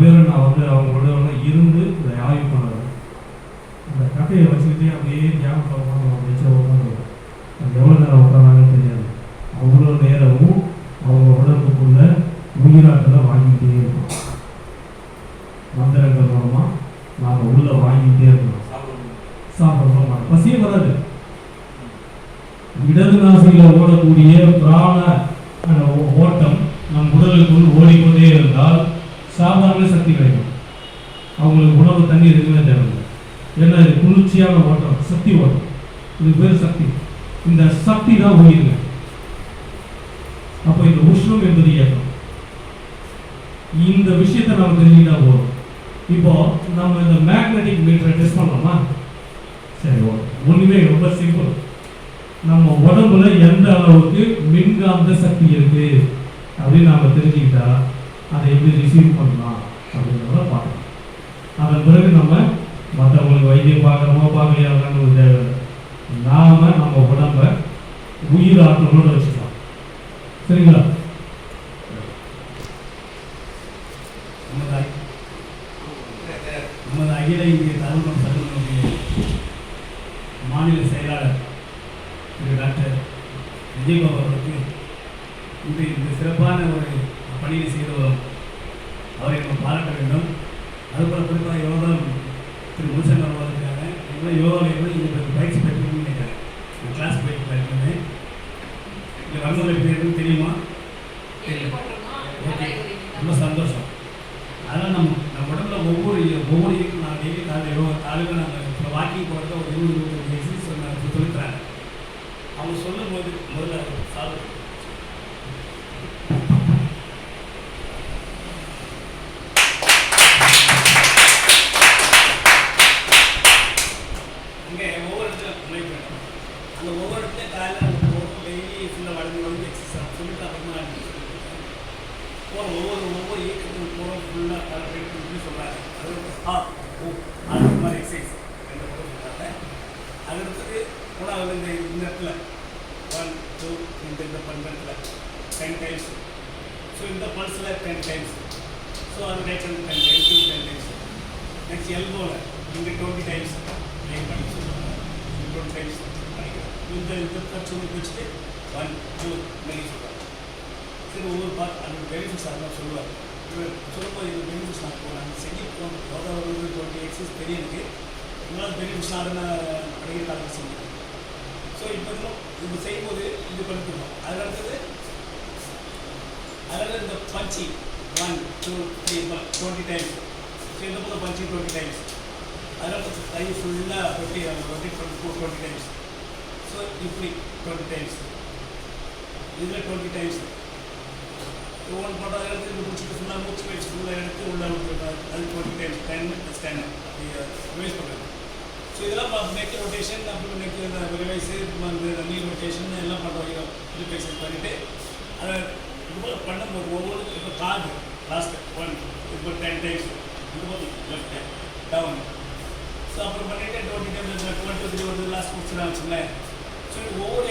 பேரை நான் வந்து அவங்களோட இருந்து இதை ஆய்வு பண்ணுறேன் அந்த கட்டையை வச்சுக்கிட்டே அப்படியே தியானம் உட்காந்து அப்படின்னு உட்காந்துருவேன் அது எவ்வளோ நேரம் உட்காந்தாங்கன்னு தெரியாது. அவ்வளோ நேரமும் அவங்க உடம்புக்குள்ள உயிராட்டத்தை வாங்கிக்கிட்டே இருக்கும். மந்திரங்கள் மூலமாக நாங்கள் உள்ள வாங்கிக்கிட்டே இருக்கணும். சாப்பிடணும் மாட்டோம். பசியே வராது. இடது நாசியில் ஓடக்கூடிய பிராண ஓட்டம் நம் உடலுக்குள் ஓடிக்கொண்டே இருந்தால் சாதாரண சக்தி கிடைக்கும். அவங்களுக்கு உணவு தண்ணி எதுவுமே தேவையில்லை. ஏன்னா இது குளிர்ச்சியான ஓட்டம் சக்தி ஓட்டம். இது பேர் சக்தி. இந்த சக்தி தான் உயிர்ங்க அப்போ இந்த உஷ்ணம் என்பது இயக்கம். இந்த விஷயத்தை நம்ம தெரிஞ்சுக்கிட்டா போதும். இப்போ நம்ம இந்த மேக்னெட்டிக் மீட்டரை டெஸ்ட் பண்ணலாமா? சரி ஓகே ஒன்றுமே ரொம்ப சிம்பிள் நம்ம உடம்புல எந்த அளவுக்கு மின்காந்த சக்தி இருக்கு? அப்படின்னு நாம தெரிஞ்சுக்கிட்டா அதை எப்படி ரிசீவ் பண்ணலாம் அப்படின்றத பார்க்கணும் அதன் பிறகு நம்ம மற்றவங்களுக்கு வைத்தியம் பார்க்குறோமோ பார்க்கலையாங்கன்னு ஒரு தேவை இல்லை. நாம நம்ம உடம்ப உயிர் ஆற்றலோடு வச்சுக்கலாம். சரிங்களா? நமது அகில இந்திய தருணம் சங்கத்தினுடைய மாநில செயலாளர் திரு டாக்டர் விஜயபாபு அவர்களுக்கு இன்று இந்த சிறப்பான ஒரு பணியை செய்து வரும் அவரை நம்ம பாராட்ட வேண்டும் அதுபோல் குறிப்பாக யோகா திரு முருசன் அவர்களுக்காக எவ்வளோ யோகாவில் கூட இங்கே பயிற்சி பெற்றுன்னு நினைக்கிறேன் கிளாஸ் பயிற்சி பெற்றிருந்தேன் இங்கே வந்தவங்களுக்கு பேருன்னு தெரியுமா ஓகே ரொம்ப சந்தோஷம் அதனால் நம்ம நம்ம உடம்புல ஒவ்வொரு ஒவ்வொரு இதுக்கும் நான் டெய்லி காலையில் யோகா காலையில் நாங்கள் இப்போ வாக்கிங் போகிறத ஒரு இருபது இருபது அந்த ஒவ்வொரு இடத்துல காலையில் நம்ம போகிறோம் டெய்லி ஃபுல்லாக வளர்ந்து வளர்ந்து எக்ஸசைஸ் சொல்லிட்டு அப்புறமா போகிறோம் ஒவ்வொரு ஒவ்வொரு இயக்கத்துக்கு போகிறோம் ஃபுல்லாக கால்குலேட் பண்ணி சொல்கிறாங்க அது ஆ ஓ அது மாதிரி எக்ஸசைஸ் ரெண்டு பக்கம் சொல்கிறாங்க அடுத்தது மூணாவது இந்த இந்த இடத்துல ஒன் டூ இந்த இந்த பன்னெண்டில் டென் டைம்ஸ் ஸோ இந்த பல்ஸில் டென் டைம்ஸ் ஸோ அது ரைட் வந்து ten times ten times next எல்போவில் இங்கே டுவெண்ட்டி டைம்ஸ் ப்ளே பண்ணி சொல்லுவாங்க டைம்ஸ் இந்த இந்த கட்சி வச்சுட்டு ஒன் டூ மெலி சொல்கிறாங்க சரி ஒவ்வொரு பார்ட் அந்த பெனிஃபிட்ஸ் அதெல்லாம் சொல்லுவார். இவர் சொல்லும்போது இந்த பெனிஃபிட்ஸ் நான் இப்போ நாங்கள் செஞ்சு போகணும் யோகா ஒரு டுவெண்ட்டி எக்ஸசைஸ் தெரியும் எனக்கு உங்களால் பெனிஃபிட்ஸ் அதை நான் அடிக்கடி காலத்தில் செஞ்சேன் ஸோ இப்போ இது செய்யும்போது இது பண்ணிட்டுருக்கோம் அதில் அடுத்தது அதில் இந்த பஞ்சி one two three twenty times so இந்த போதும் பஞ்சி டுவெண்ட்டி டைம்ஸ் அதில் அடுத்து கை ஃபுல்லாக ரொட்டி ரொட்டி டுவெண்ட்டி டுவெண்ட்டி டைம்ஸ் ஸோ இப்படி டுவெண்ட்டி டைம்ஸ் இதில் டுவெண்ட்டி டைம்ஸ் ஒவ்வொன்று போட்டால் எடுத்து இது முடிச்சுட்டு ஃபுல்லாக மூச்சு பயிற்சி ஃபுல்லாக எடுத்து உள்ளே விட்டுருக்காரு அது twenty times ten stand revise பண்ணுறாங்க ஸோ இதெல்லாம் நெக் ரொட்டேஷன் அப்புறம் நெக் ரிவைஸு இந்த நீ ரொட்டேஷன் எல்லாம் பண்ணுறோம் ரிவைசஸ் பண்ணிவிட்டு அதை இப்போ பண்ணும்போது ஒவ்வொரு இப்போ காது லாஸ்ட் ஒன் இப்போ டென் டைம்ஸ் இது லெஃப்ட் டவுன் ஸோ அப்புறம் பண்ணிவிட்டு டுவெண்ட்டி டைம்ஸ் டுவெண்ட்டி த்ரீ ஒரு லாஸ்ட் முடிச்சுலாம் வச்சுங்களேன் ஸோ ஸோ ஒவ்வொரு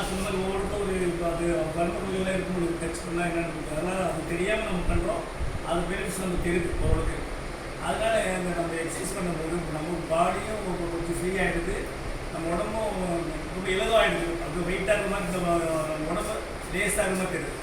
நான் சொன்ன மாதிரி ஒவ்வொருத்தரும் ஒரு அது வர்மக்குழுவில் இருக்கும் டெக்ஸ்ட் பண்ணால் என்னன்னு அதனால் அது தெரியாமல் நம்ம பண்ணுறோம் அது பெனிஃபிட்ஸ் நமக்கு தெரியுது ஓரளவுக்கு. அதனால் அந்த நம்ம எக்ஸசைஸ் பண்ணும்போது நம்ம பாடியும் கொஞ்சம் ஃப்ரீ ஆகிடுது நம்ம உடம்பும் ரொம்ப இலகுவாகிடுது அது வெயிட்டாக இருக்க மாதிரி நம்ம உடம்பு லேஸாக இருக்க மாதிரி தெரியுது.